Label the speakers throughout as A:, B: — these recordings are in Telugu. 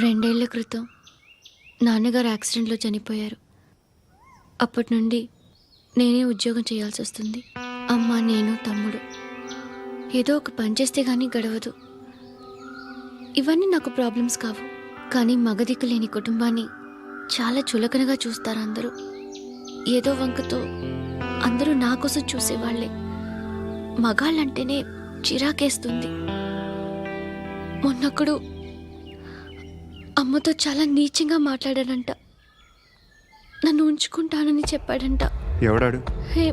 A: రెండేళ్ళ క్రితం నాన్నగారు యాక్సిడెంట్లో చనిపోయారు. అప్పటి నుండి నేనే ఉద్యోగం చేయాల్సి వస్తుంది. అమ్మ నేను తమ్ముడు. ఏదో ఒక పని చేస్తే కానీ గడవదు. ఇవన్నీ నాకు ప్రాబ్లమ్స్ కావు. కానీ మగదిక్కు లేని కుటుంబాన్ని చాలా చులకనగా చూస్తారు అందరూ. ఏదో వంకతో అందరూ నా కోసం చూసేవాళ్ళే మగాళ్ళంటేనే చిరాకేస్తుంది. మొన్నప్పుడు అమ్మతో చాలా నీచంగా మాట్లాడాడంట. నన్ను ఉంచుకుంటానని చెప్పాడంట.
B: ఎవడాడు?
A: Hey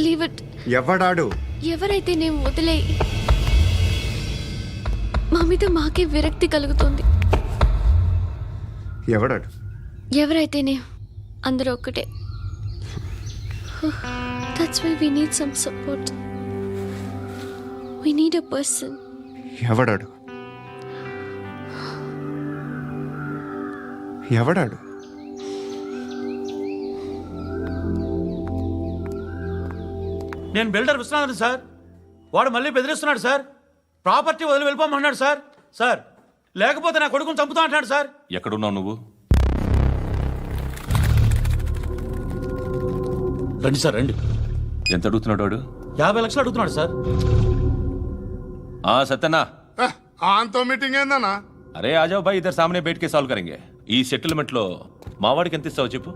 A: leave it.
B: ఎవడాడు?
A: ఎవరైతే నేను వదిలే మా మీద మాకే విరక్తి కలుగుతుంది.
B: ఎవడాడు?
A: ఎవరైతేనే అందరూ ఒక్కటే. That's why we need some support we need a person
B: ఎవడాడు? ఎవడాడు?
C: నేను బిల్డర్ విశ్వనాథన్ సార్. వాడు మళ్ళీ బెదిరిస్తున్నాడు సార్. ప్రాపర్టీ వదిలి వెళ్ళిపోమన్నాడు సార్. సార్ లేకపోతే నా కొడుకుని చంపుతా అంటున్నాడు సార్.
D: ఎక్కడున్నావు నువ్వు?
C: రండి సార్ రండి.
D: ఎంత అడుగుతున్నాడు వాడు?
C: యాభై లక్షలు అడుగుతున్నాడు సార్.
D: ఆ సత్యనా
E: ఆంతో మీటింగ్ ఏందన్నా?
D: అరే ఆజావ్ భాయ్ ఇద్దరు సామనే బయటకే సాల్వ్ కరెంగే. ఈ సెటిల్మెంట్లో మావాడికి ఎంత ఇస్తావు చెప్పు.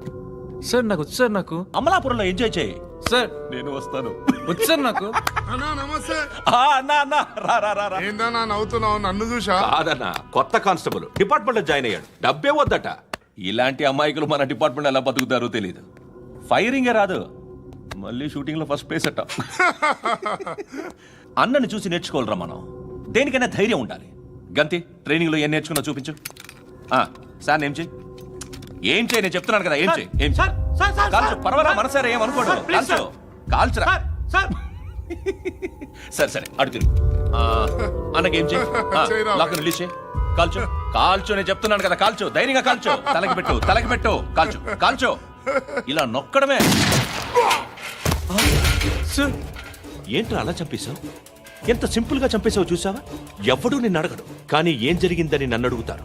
F: సార్ నాకు వచ్చు సార్ నాకు.
D: అమలాపురంలో ఎంజాయ్ చేయి.
F: సార్
D: నేను వస్తాను.
F: వచ్చు సార్ నాకు.
E: అన్నా నమస్తే.
D: ఆ, అన్నా అన్నా రా రా రా రా.
E: ఏందన్నా నవ్వుతున్నావు? నన్ను చూసా
D: కాదన్నా కొత్త కానిస్టేబుల్. డిపార్ట్మెంట్లో జాయిన్ అయ్యాడు. డబ్బే వద్దట. ఇలాంటి అమాయకులు మన డిపార్ట్మెంట్ ఎలా బతుకుతారో తెలియదు ఫైరింగే రాదు. మళ్ళీ షూటింగ్లో ఫస్ట్ ప్లేస్ అట్ట అన్నని చూసి నేర్చుకోవాలరా మనం. దేనికైనా ధైర్యం ఉండాలి. గంతి ట్రైనింగ్లో ఏం నేర్చుకున్నా చూపించు. ఆ, సార్ ఏం చేయి ఏం చేయి? నేను చెప్తున్నాను కదా ఏం చేయి? ఏం చేయి?
C: సార్, సార్, సార్,
D: కాల్చు.
C: సార్,
D: పర్వాలా
C: సార్,
D: మనసారా ఏం అనుకోడు.
C: సార్, ప్లీజ్,
D: కాల్చు. కాల్చురా?
C: Sir sir.
D: సరే సరే అడు తిరుగు. ఆ, అన్నకేం చేయి. లాక్ రిలీజ్ చేయి కాల్చు. కాల్చు నేను చెప్తున్నాను కదా కాల్చు. ధైర్యంగా కాల్చు. తలకి పెట్టు తలకి పెట్టు. కాల్చు కాల్చు. ఇలా నొక్కడమే.
F: సార్
D: ఏంట్రా అలా చంపేశావు? ఎంత సింపుల్గా చంపేశావు చూసావా? ఎవడూ నిన్ను అడగడు. కానీ ఏం జరిగిందని నన్ను అడుగుతారు.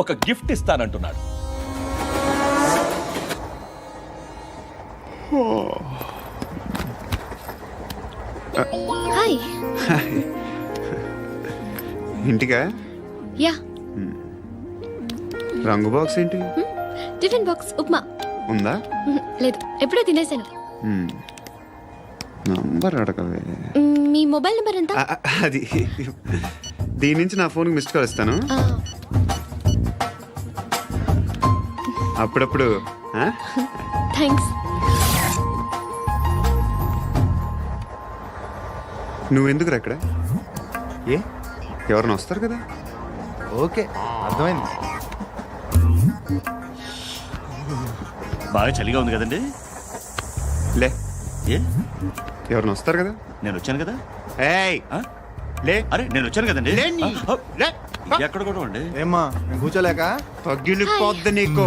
D: ఒక గిఫ్ట్ ఇస్తానంటున్నాడు.
A: హాయ్.
B: ఇంటికా?
A: యా.
B: రంగు బాక్స్ ఏంటి?
A: Tiffin box upma.
B: ఉందా?
A: లేదు. ఎప్పుడో తినేసాను.
B: నంబర్ అడగవే.
A: మీ మొబైల్ నెంబర్ ఎంత?
B: అది. దీని నుంచి నా ఫోన్కి మిస్డ్ కాల్ ఇస్తాను. అప్పుడప్పుడు?
A: థ్యాంక్స్
B: నువ్వెందుకురా అక్కడ ఏ? ఎవరైనా వస్తారు కదా?
G: ఓకే అర్థమైంది.
H: బాగా చలిగా ఉంది కదండి?
B: లే.
H: ఏ?
B: ఎవరైనా వస్తారు కదా?
H: నేను వచ్చాను కదా?
B: ఏయ్? లే.
H: అరే నేను వచ్చాను కదండి. ఎక్కడ కూడా అండి
G: ఏమ్మా నేను కూర్చోలేక?
B: పగిలిపోద్ది నీకు.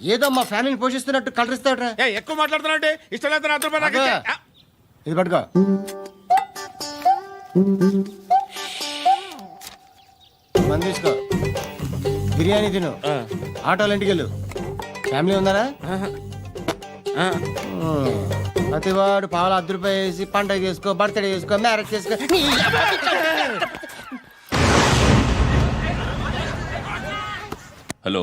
I: ఏదో మా ఫ్యామిలీని పోషిస్తున్నట్టు కలరిస్తాడ్రా
E: ఎక్కువ మాట్లాడుతున్నావు ఇష్టం లేదు నాతో
I: అబ్బా. ఇది పట్టుకో. మంది తీసుకో. బిర్యానీ తిను. ఆటోలు ఇంటికి వెళ్ళు. ఫ్యామిలీ ఉందారా ప్రతివాడు పావులు అర్ధ రూపాయి వేసి పండగ చేసుకో బర్త్డే చేసుకో మ్యారేజ్ చేసుకో.
D: హలో.